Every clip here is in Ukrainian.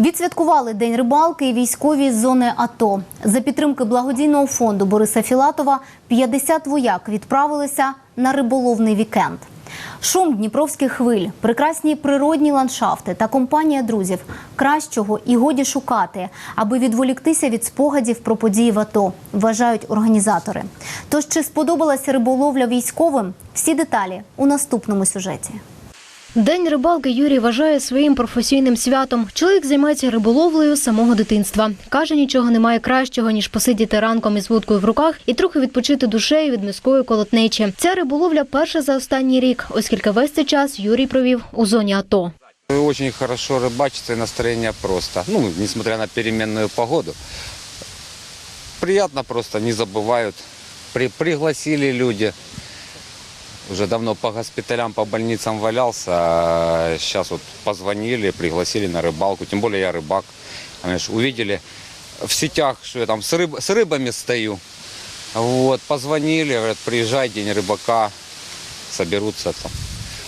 Відсвяткували День рибалки і військові з зони АТО. За підтримки благодійного фонду Бориса Філатова 50 вояк відправилися на риболовний вікенд. Шум дніпровських хвиль, прекрасні природні ландшафти та компанія друзів кращого і годі шукати, аби відволіктися від спогадів про події в АТО, вважають організатори. Тож чи сподобалася риболовля військовим? Всі деталі у наступному сюжеті. День рибалки Юрій вважає своїм професійним святом. Чоловік займається риболовлею з самого дитинства. Каже, нічого немає кращого, ніж посидіти ранком із вудкою в руках і трохи відпочити душею від міської колотнечі. Ця риболовля перша за останній рік, оскільки весь цей час Юрій провів у зоні АТО. Очень хорошо рыбачится и настроение просто. Ну, несмотря на переменную погоду. Приятно просто, не забывают. При, пригласили люди. Уже давно по госпиталям, по больницам валялся. А сейчас вот позвонили, пригласили на рыбалку. Тем более я рыбак. Понимаешь, увидели в сетях, что я там с, рыб, с рыбами стою. Вот, позвонили, говорят, приезжай, день рыбака. Соберутся там.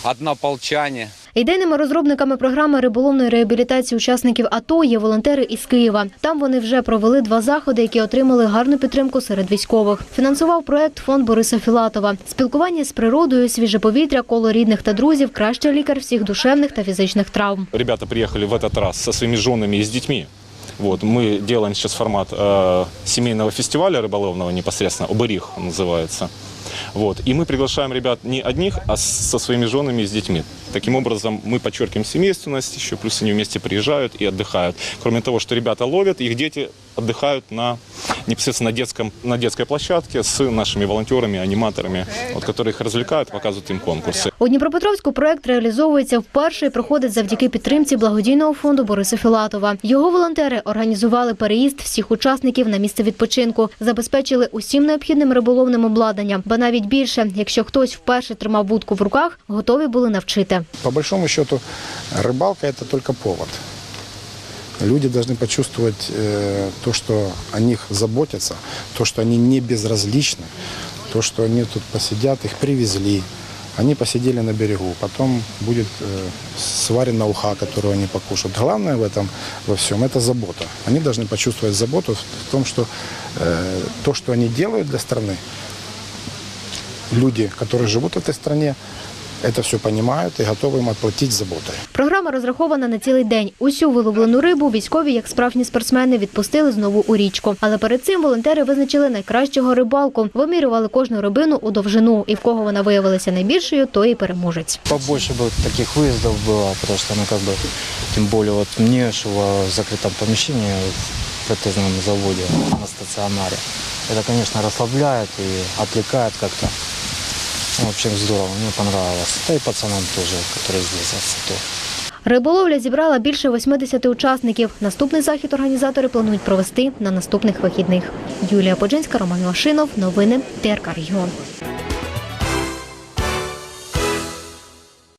Однополчане. Ідейними розробниками програми риболовної реабілітації учасників АТО є волонтери із Києва. Там вони вже провели два заходи, які отримали гарну підтримку серед військових. Фінансував проект фонд Бориса Філатова. Спілкування з природою, свіже повітря, коло рідних та друзів, кращий лікар всіх душевних та фізичних травм. Ребята приїхали в цей раз зі своїми женами і з детьми. Вот, мы делаем сейчас формат э, семейного фестиваля рыболовного непосредственно, «Оберих» он называется. Вот, и мы приглашаем ребят не одних, а с- со своими женами и с детьми. Таким образом, мы подчеркиваем семейственность, еще плюс они вместе приезжают и отдыхают. Кроме того, что ребята ловят, их дети отдыхают на непосредственно на, детском, на детской площадке с нашими волонтерами, аниматорами, вот, которые их развлекают, показывают им конкурсы. У Дніпропетровську проект реалізовується вперше і проходить завдяки підтримці благодійного фонду Бориса Філатова. Його волонтери організували переїзд всіх учасників на місце відпочинку, забезпечили усім необхідним риболовним обладнанням. Ба навіть більше, якщо хтось вперше тримав вудку в руках, готові були навчити. По большому счету, рыбалка – это только повод. Люди должны почувствовать э, то, что о них заботятся, то, что они не безразличны, то, что они тут посидят, их привезли, они посидели на берегу, потом будет э, сварена уха, которую они покушают. Главное в этом, во всем, это забота. Они должны почувствовать заботу в том, что э, то, что они делают для страны, люди, которые живут в этой стране, это все понимают и готовы им отплатить заботой. Програма розрахована на цілий день. Усю виловлену рибу військові, як справжні спортсмени, відпустили знову у річку. Але перед цим волонтери визначили найкращого рибалку, вимірювали кожну рибину у довжину, і в кого вона виявилася найбільшою, той і переможець. побольше бы таких выездов было, потому что, ну, как бы, тем более вот мне, что в закрытом помещении, в протезном заводе, на стационаре, это, конечно, расслабляет и отвлекает как-то. Ну, В общем, здорово, мне понравилось. Да и пацанам тоже, которые здесь от Риболовля зібрала більше 80 учасників. Наступний захід організатори планують провести на наступних вихідних. Юлія Поджинська, Роман Вашинов. Новини ТРК Регіон.